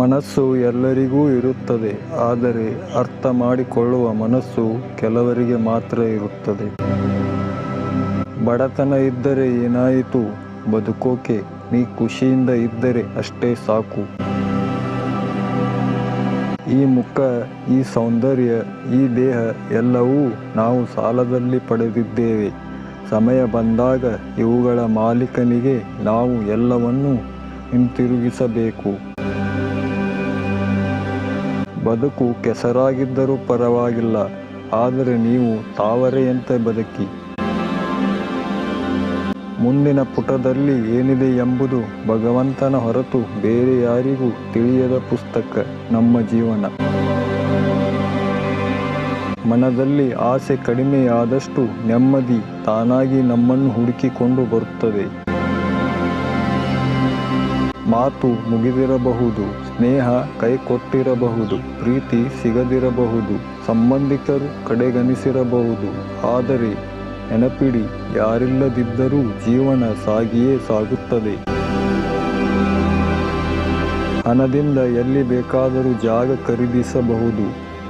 ಮನಸ್ಸು ಎಲ್ಲರಿಗೂ ಇರುತ್ತದೆ, ಆದರೆ ಅರ್ಥ ಮಾಡಿಕೊಳ್ಳುವ ಮನಸ್ಸು ಕೆಲವರಿಗೆ ಮಾತ್ರ ಇರುತ್ತದೆ. ಬಡತನ ಇದ್ದರೆ ಏನಾಯಿತು? ಬದುಕೋಕೆ ನೀ ಖುಷಿಯಿಂದ ಇದ್ದರೆ ಅಷ್ಟೇ ಸಾಕು. ಈ ಮುಖ, ಈ ಸೌಂದರ್ಯ, ಈ ದೇಹ ಎಲ್ಲವೂ ನಾವು ಸಾಲದಲ್ಲಿ ಪಡೆದಿದ್ದೇವೆ. ಸಮಯ ಬಂದಾಗ ಇವುಗಳ ಮಾಲೀಕನಿಗೆ ನಾವು ಎಲ್ಲವನ್ನೂ ಹಿಂತಿರುಗಿಸಬೇಕು. ಬದುಕು ಕೆಸರಾಗಿದ್ದರೂ ಪರವಾಗಿಲ್ಲ, ಆದರೆ ನೀವು ತಾವರೆಯಂತೆ ಬದುಕಿ. ಮುಂದಿನ ಪುಟದಲ್ಲಿ ಏನಿದೆ ಎಂಬುದು ಭಗವಂತನ ಹೊರತು ಬೇರೆ ಯಾರಿಗೂ ತಿಳಿಯದ ಪುಸ್ತಕ, ನಮ್ಮ ಜೀವನ. ಮನದಲ್ಲಿ ಆಸೆ ಕಡಿಮೆಯಾದಷ್ಟು ನೆಮ್ಮದಿ ತಾನಾಗಿ ನಮ್ಮನ್ನು ಹುಡುಕಿಕೊಂಡು ಬರುತ್ತದೆ. ಮಾತು ಮುಗಿದಿರಬಹುದು. ಸ್ನೇಹ ಕೈ ಕೊಟ್ಟಿರಬಹುದು ಪ್ರೀತಿ ಸಿಗದಿರಬಹುದು, ಸಂಬಂಧಿಕರು ಕಡೆಗಣಿಸಿರಬಹುದು. ಆದರೆ ನೆನಪಿಡಿ, ಯಾರಿಲ್ಲದಿದ್ದರೂ ಜೀವನ ಸಾಗಿಯೇ ಸಾಗುತ್ತದೆ. ಹಣದಿಂದ ಎಲ್ಲಿ ಬೇಕಾದರೂ ಜಾಗ ಖರೀದಿಸಬಹುದು.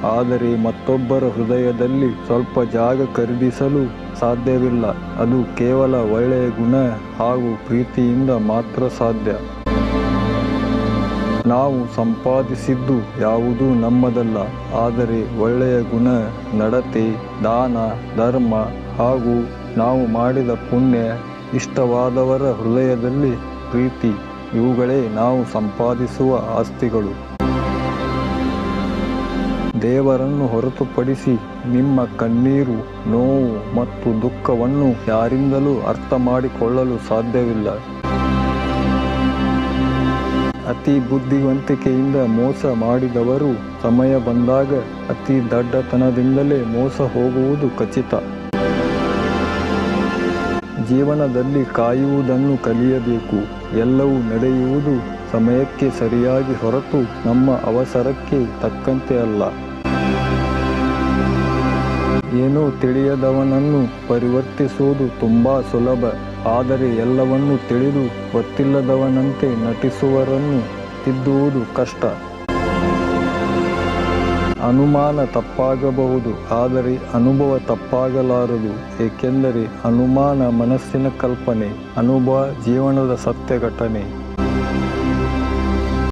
ಆದರೆ ಮತ್ತೊಬ್ಬರ ಹೃದಯದಲ್ಲಿ ಸ್ವಲ್ಪ ಜಾಗ ಖರೀದಿಸಲು ಸಾಧ್ಯವಿಲ್ಲ. ಅದು ಕೇವಲ ಒಳ್ಳೆಯ ಗುಣ ಹಾಗೂ ಪ್ರೀತಿಯಿಂದ ಮಾತ್ರ ಸಾಧ್ಯ. ನಾವು ಸಂಪಾದಿಸಿದ್ದು ಯಾವುದೂ ನಮ್ಮದಲ್ಲ, ಆದರೆ ಒಳ್ಳೆಯ ಗುಣ, ನಡತೆ, ದಾನ, ಧರ್ಮ ಹಾಗೂ ನಾವು ಮಾಡಿದ ಪುಣ್ಯ ಇಷ್ಟವಾದವರ ಹೃದಯದಲ್ಲಿ ಪ್ರೀತಿ, ಇವುಗಳೇ ನಾವು ಸಂಪಾದಿಸುವ ಆಸ್ತಿಗಳು. ದೇವರನ್ನು ಹೊರತುಪಡಿಸಿ ನಿಮ್ಮ ಕಣ್ಣೀರು, ನೋವು ಮತ್ತು ದುಃಖವನ್ನು ಯಾರಿಂದಲೂ ಅರ್ಥ ಮಾಡಿಕೊಳ್ಳಲು ಸಾಧ್ಯವಿಲ್ಲ. ಅತಿ ಬುದ್ಧಿವಂತಿಕೆಯಿಂದ ಮೋಸ ಮಾಡಿದವರು ಸಮಯ ಬಂದಾಗ ಅತಿ ದಡ್ಡತನದಿಂದಲೇ ಮೋಸ ಹೋಗುವುದು ಖಚಿತ. ಜೀವನದಲ್ಲಿ ಕಾಯುವುದನ್ನು ಕಲಿಯಬೇಕು. ಎಲ್ಲವೂ ನಡೆಯುವುದು ಸಮಯಕ್ಕೆ ಸರಿಯಾಗಿ ಹೊರತು ನಮ್ಮ ಅವಸರಕ್ಕೆ ತಕ್ಕಂತೆ ಅಲ್ಲ. ಏನೂ ತಿಳಿಯದವನನ್ನು ಪರಿವರ್ತಿಸುವುದು ತುಂಬ ಸುಲಭ, ಆದರೆ ಎಲ್ಲವನ್ನೂ ತಿಳಿದು ಗೊತ್ತಿಲ್ಲದವನಂತೆ ನಟಿಸುವರನ್ನು ತಿದ್ದುವುದು ಕಷ್ಟ. ಅನುಮಾನ ತಪ್ಪಾಗಬಹುದು, ಆದರೆ ಅನುಭವ ತಪ್ಪಾಗಲಾರದು, ಏಕೆಂದರೆ ಅನುಮಾನ ಮನಸ್ಸಿನ ಕಲ್ಪನೆ, ಅನುಭವ ಜೀವನದ ಸತ್ಯ ಘಟನೆ